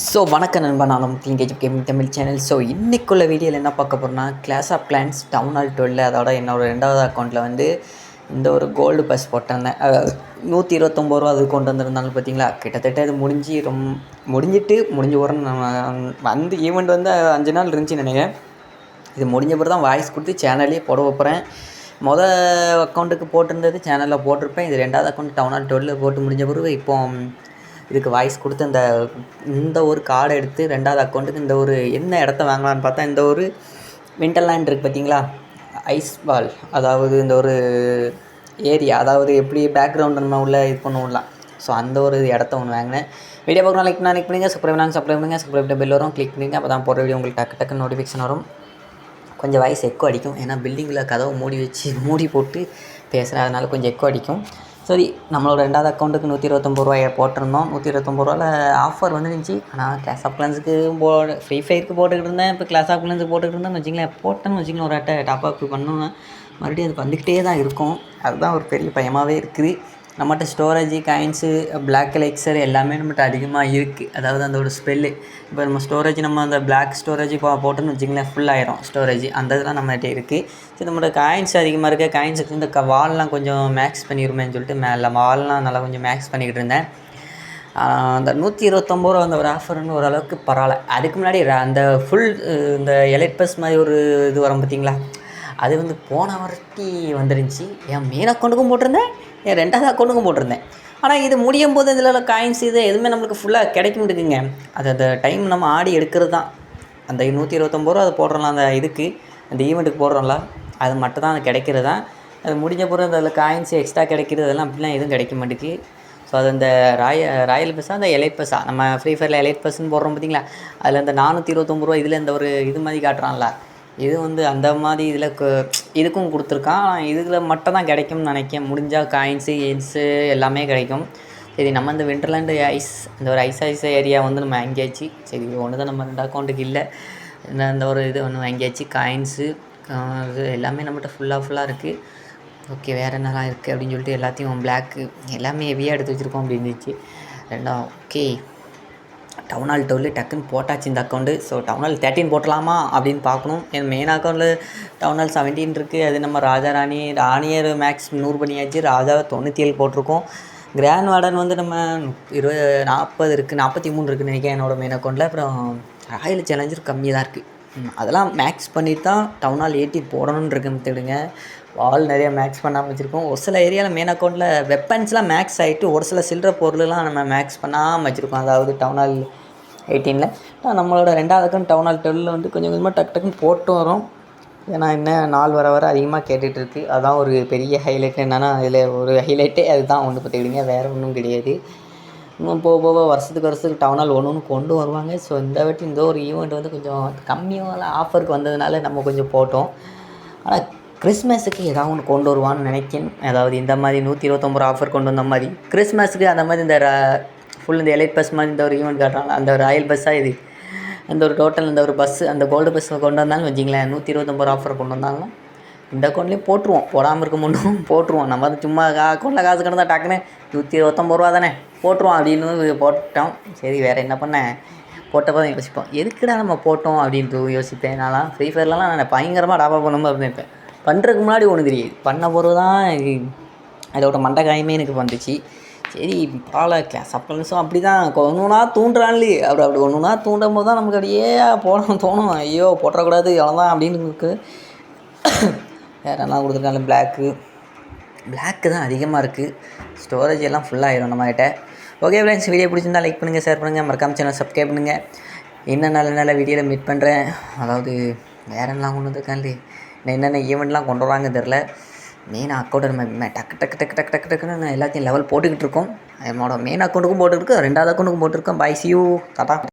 So வணக்கம் நண்பா. நான் கிளிங்கேஜ் கேமிங் தமிழ் சேனல். ஸோ இன்றைக்குள்ள வீடியோவில் என்ன பார்க்க போகிறோம்னா Clash of Clans town hall twelve அதோட என்னோட ரெண்டாவது அக்கௌண்ட்டில் வந்து இந்த ஒரு கோல்டு பஸ் போட்டிருந்தேன். நூற்றி இருபத்தொம்பது ரூபா அது கொண்டு வந்திருந்தாலும் பார்த்தீங்களா? கிட்டத்தட்ட இது முடிஞ்சு ரொம்ப முடிஞ்சிட்டு முடிஞ்ச உரம் நம்ம வந்து ஈவெண்ட் வந்து அஞ்சு நாள் இருந்துச்சு நினைக்கிறேன். இது முடிஞ்ச பிறகு தான் வாய்ஸ் கொடுத்து சேனல்லே போட வைப்பறேன் மொதல் அக்கௌண்ட்டுக்கு போட்டிருந்தது சேனலில் போட்டிருப்பேன். இது ரெண்டாவது அக்கௌண்ட் டவுன் ஆல் டுவெல்ல போட்டு முடிஞ்ச பிறகு இப்போ இதுக்கு வாய்ஸ் கொடுத்து இந்த இந்த ஒரு கார்டை எடுத்து ரெண்டாவது அக்கௌண்ட்டுக்கு இந்த ஒரு என்ன இடத்த வாங்கலான்னு பார்த்தா இந்த ஒரு விண்டர்லேண்ட் இருக்குது பார்த்தீங்களா? ஐஸ் பால் அதாவது இந்த ஒரு ஏரியா அதாவது எப்படி பேக்ரவுண்ட் நம்ம உள்ளே இது பண்ணுவோம்லாம். ஸோ அந்த ஒரு இடத்த ஒன்று வாங்கினேன். வீடியோ பார்க்கணும் லைக் நான் லைக் பண்ணுங்கள் சப்ஸ்கிரைப் பண்ணாங்க. சப்ஸ்கிரைப் பண்ணுங்கள் சப்ஸ்கிரைப் பெல் வரும். கிளிக் பண்ணிங்க அப்போ தான் போகிற வீடியோ உங்களுக்கு டக்கு டக்கு நோட்டிஃபிகேஷன் வரும். கொஞ்சம் வாய்ஸ் எக்கோ அடிக்கும். ஏன்னா பில்டிங்கில் கதவை மூடி வச்சு மூடி போட்டு பேசுகிறேன் அதனால் கொஞ்சம் எக்கோ அடிக்கும். சரி நம்மளோட ரெண்டாவது அக்கௌண்ட்டுக்கு நூற்றி இருபத்தொம்பது ரூபாயை போட்டிருந்தோம். நூற்றி இருபத்தொம்பது ரூபாவில் ஆஃபர் வந்துருந்துச்சு ஆனால் கிளாஸ் ஆஃப் கிளான்ஸுக்கு போ ஃப்ரீ ஃபயருக்கு போட்டுக்கிட்டு இருந்தேன். இப்போ கிளாஸ் ஆஃப் கிளான்ஸுக்கு போட்டுக்கிட்டு இருந்தேன் வச்சிங்களேன் போட்டேன்னு வச்சிங்களேன் ஒரு அட்டை டாப் அப் பண்ணோன்னா மறுபடியும் அது வந்துக்கிட்டே தான் இருக்கும். அதுதான் ஒரு பெரிய பயமாகவே இருக்குது. நம்மகிட்ட ஸ்டோரேஜ் காயின்ஸு பிளாக் எலெக்சர் எல்லாமே நம்மகிட்ட அதிகமாக இருக்குது அதாவது அந்த ஒரு ஸ்பெல்லு இப்போ நம்ம ஸ்டோரேஜ் நம்ம அந்த பிளாக் ஸ்டோரேஜ் இப்போ போட்டோம்னு வச்சிங்களேன் ஃபுல் ஆயிரும் ஸ்டோரேஜ் அந்த இதெல்லாம் நம்மகிட்ட இருக்குது சரி நம்மளோட காயின்ஸ் அதிகமாக இருக்க. காயின்ஸுக்கு இந்த க வால்லாம் கொஞ்சம் மேக்ஸ் பண்ணிடுமேன்னு சொல்லிட்டு மேலே வால்லாம் நல்லா கொஞ்சம் மேக்ஸ் பண்ணிக்கிட்டு இருந்தேன். அந்த நூற்றி இருபத்தொம்பது ரூபா அந்த ஒரு ஆஃபர்னு ஓரளவுக்கு பரவாயில்ல. அதுக்கு முன்னாடி அந்த ஃபுல் இந்த எலைட் பஸ் மாதிரி ஒரு இது வரும் பார்த்தீங்களா அது வந்து போன வரட்டி வந்துருந்துச்சி. என் மீனை கொண்டுக்கும் போட்டிருந்தேன். ரெண்டாவது அக்கௌண்ட்டுக்கும் போட்டிருந்தேன். ஆனால் இது முடியும் போது இதில் உள்ள காயின்ஸ் இது எதுவுமே நம்மளுக்கு ஃபுல்லாக கிடைக்க மாட்டேங்குங்க அது அந்த டைம் நம்ம ஆடி எடுக்கிறது தான் அந்த நூற்றி இருபத்தொம்பது ரூபா அதை போடுறோம்ல அந்த இதுக்கு அந்த ஈவெண்ட்டுக்கு போடுறோம்ல அது மட்டும் தான் அது கிடைக்கிறது தான் அது முடிஞ்ச பிறகு அதில் காயின்ஸ் எக்ஸ்ட்ரா கிடைக்கிறது அதெல்லாம் அப்படிலாம் எதுவும் கிடைக்க மாட்டேங்குது. ஸோ அது அந்த ராய ராயல் பஸ்ஸாக அந்த எலைட் பஸ்ஸா நம்ம ஃப்ரீ ஃபயரில் எலைட் பஸ்ஸுன்னு போடுறோம் பார்த்தீங்களா அதில் அந்த நானூற்றி இருபத்தொம்பது ரூபா இதில் இந்த ஒரு இது மாதிரி காட்டுறான்ல. இது வந்து அந்த மாதிரி இதில் இதுக்கும் கொடுத்துருக்கான். ஆனால் இதில் மட்டும் தான் கிடைக்கும்னு நினைக்கேன் முடிஞ்சால் காயின்ஸு எயின்ஸு எல்லாமே கிடைக்கும். சரி நம்ம இந்த விண்டர்லேண்டு ஐஸ் இந்த ஒரு ஐஸ் ஐஸ் ஏரியா வந்து நம்ம வாங்கியாச்சு. சரி ஒன்று தான் நம்ம ரெண்டு அக்கௌண்ட்டுக்கு இல்லை. இந்த இந்த ஒரு இது ஒன்று வாங்கியாச்சு. காயின்ஸு இது எல்லாமே நம்மகிட்ட ஃபுல்லாக ஃபுல்லாக இருக்குது ஓகே வேறு என்னலாம் இருக்குது அப்படின்னு சொல்லிட்டு எல்லாத்தையும் பிளாக்கு எல்லாமே ஹெவியாக எடுத்து வச்சுருக்கோம் அப்படி இருந்துச்சு. ரெண்டாம் ஓகே டவுன் ஹால் டுவெல் டக்குன்னு போட்டாச்சு இந்த account so town hall thirteen போட்டலாமா அப்படின்னு பார்க்கணும். என் மெயின் அக்கௌண்ட்டில் டவுன் ஹால் செவன்டீன் இருக்குது அது நம்ம ராஜா ராணி ராணியர் மேக்ஸ் நூறு பண்ணியாச்சு ராஜாவை தொண்ணூற்றி ஏழு போட்டிருக்கோம். கிராண்ட் வார்டன் வந்து நம்ம இருபது நாற்பது இருக்குது நாற்பத்தி மூணு இருக்குதுன்னு நினைக்கிறேன் என்னோடய மெயின் அக்கௌண்ட்டில் அப்புறம் ராயல் சேலஞ்சர் கம்மியாக தான் இருக்குது அதெல்லாம் மேக்ஸ் பண்ணிட்டு தான் டவுன் ஹால் ஏற்றி போடணுன்னு இருக்கு தேடுங்க. வால் நிறைய மேக்ஸ் பண்ணாமல் வச்சுருக்கோம். ஒரு சில ஏரியாவில் மெயின் அக்கௌண்ட்டில் வெப்பன்ஸ்லாம் மேக்ஸ் ஆகிட்டு ஒரு சில சில்லற பொருளெலாம் நம்ம மேக்ஸ் பண்ணாமல் வச்சுருக்கோம். அதாவது டவுன் ஹால் எயிட்டீனில் நம்மளோட ரெண்டாவது அக்கௌண்ட் டவுன் ஹால் டுவெல்ல வந்து கொஞ்சம் கொஞ்சமாக டக்கு டக்குன்னு போட்டு வரோம். ஏன்னா என்ன நாள் வர வர அதிகமாக கேட்டுட்ருக்கு அதுதான் ஒரு பெரிய ஹைலைட் என்னென்னா அதில் ஒரு ஹைலைட்டே அதுதான் ஒன்று பார்த்துக்கிட்டீங்க வேறு ஒன்றும் கிடையாது. இன்னும் போக போக வருஷத்துக்கு வருஷத்துக்கு டவுன் ஹால் ஒன்று ஒன்று கொண்டு வருவாங்க. ஸோ இந்த வாட்டி இந்த ஒரு ஈவெண்ட் வந்து கொஞ்சம் கம்மியான ஆஃபருக்கு வந்ததுனால நம்ம கொஞ்சம் போட்டோம். ஆனால் கிறிஸ்மஸுக்கு ஏதாவது ஒன்று கொண்டு வருவான்னு நினைக்கிறேன் அதாவது இந்த மாதிரி நூற்றி இருபத்தொம்பது ஆஃபர் கொண்டு வந்த மாதிரி. கிறிஸ்மஸுக்கு அந்த மாதிரி இந்த ஃபுல் இந்த எலைட் பஸ் மாதிரி இந்த ஒரு ஈவெண்ட் காட்டுறாங்க அந்த ராயல் பஸ்ஸாக இது? அந்த ஒரு டோட்டல் இந்த ஒரு பஸ்ஸு அந்த கோல்டு பஸ்ஸை கொண்டு வந்தாலும் வச்சிங்களேன் நூற்றி இருபத்தொம்பது ஆஃபர் கொண்டு வந்தாங்கன்னா இந்த அக்கௌண்ட்லேயும் போட்டுருவோம். போடாமல் இருக்க முன்னும் போட்டுருவோம். நம்ம வந்து சும்மா அக்கௌண்ட்டில் காசு கிடந்தா டக்குன்னு நூற்றி இருபத்தொம்பது ரூபா தானே. போட்டுருவோம் அப்படின்னு போட்டோம். சரி வேறு என்ன பண்ண? போட்டப்போ தான் யோசிப்போம். எதுக்குடா நம்ம போட்டோம் அப்படின்ட்டு யோசிப்பேன். நான்லாம் ஃப்ரீ ஃபயர்லலாம் நான் பயங்கரமாக டாபா பண்ணும்போது அப்படின்னு இருப்பேன் பண்ணுறதுக்கு முன்னாடி ஒன்று தெரியுது. பண்ண போகிறது தான் அதோட மண்டை காயமே எனக்கு வந்துச்சு. சரி பரவாயில்ல. கிளாஸ் அப்படி தான் ஒன்று ஒன்றா தூண்டுறான்லி. அப்படி அப்படி ஒன்று ஒன்றா தூண்டும் போது தான் நமக்கு அப்படியே போடணும் தோணும். ஐயோ போட்டுறக்கூடாது. அவ்வளோதான் அப்படின்னு இருக்குது வேறு என்னலாம் கொடுத்துருக்காங்க? பிளாக்கு பிளாக்கு தான் அதிகமாக இருக்குது ஸ்டோரேஜ் எல்லாம் ஃபுல்லாகிடும் நம்மகிட்ட. ஓகே ஃப்ரெண்ட்ஸ் வீடியோ பிடிச்சிருந்தா லைக் பண்ணுங்கள் ஷேர் பண்ணுங்கள் மறக்காம சேனல் சப்ஸ்கிரைப் பண்ணுங்கள் இன்னும் நல்ல நல்ல வீடியோவில் மீட் பண்ணுறேன் அதாவது வேற என்னலாம் கொண்டு வந்திருக்காங்களே? நான் என்னென்ன ஈவெண்ட்லாம் கொண்டு வராங்க தெரில மெயின் அக்கௌண்ட் நம்ம டக்கு டக்கு டக்கு டக்கு டக்கு டக்குன்னு நான் எல்லாத்தையும் லெவல் போட்டுக்கிட்டு இருக்கோம். என்னோட மெயின் அக்கௌண்ட்டுக்கும் போட்டுருக்கு ரெண்டாவது அக்கௌண்ட்டுக்கும் போட்டிருக்கோம். By see you tata